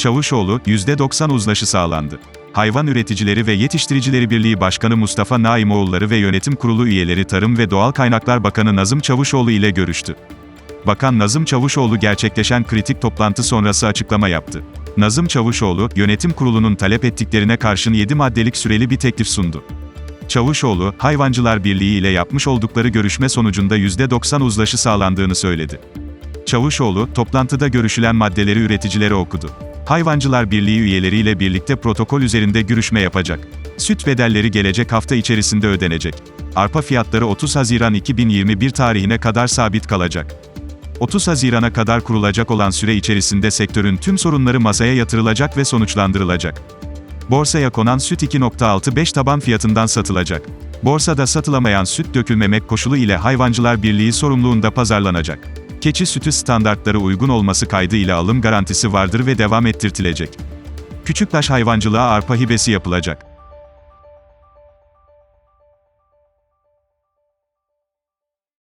Çavuşoğlu, %90 uzlaşı sağlandı. Hayvan Üreticileri ve Yetiştiricileri Birliği Başkanı Mustafa Naimoğulları ve Yönetim Kurulu üyeleri Tarım ve Doğal Kaynaklar Bakanı Nazım Çavuşoğlu ile görüştü. Bakan Nazım Çavuşoğlu gerçekleşen kritik toplantı sonrası açıklama yaptı. Nazım Çavuşoğlu, yönetim kurulunun talep ettiklerine karşın 7 maddelik süreli bir teklif sundu. Çavuşoğlu, Hayvancılar Birliği ile yapmış oldukları görüşme sonucunda %90 uzlaşı sağlandığını söyledi. Çavuşoğlu, toplantıda görüşülen maddeleri üreticilere okudu. Hayvancılar Birliği üyeleriyle birlikte protokol üzerinde görüşme yapacak. Süt bedelleri gelecek hafta içerisinde ödenecek. Arpa fiyatları 30 Haziran 2021 tarihine kadar sabit kalacak. 30 Haziran'a kadar kurulacak olan süre içerisinde sektörün tüm sorunları masaya yatırılacak ve sonuçlandırılacak. Borsaya konan süt 2.65 taban fiyatından satılacak. Borsada satılamayan süt dökülmemek koşulu ile Hayvancılar Birliği sorumluluğunda pazarlanacak. Keçi sütü standartları uygun olması kaydı ile alım garantisi vardır ve devam ettirtilecek. Küçükbaş hayvancılığa arpa hibesi yapılacak.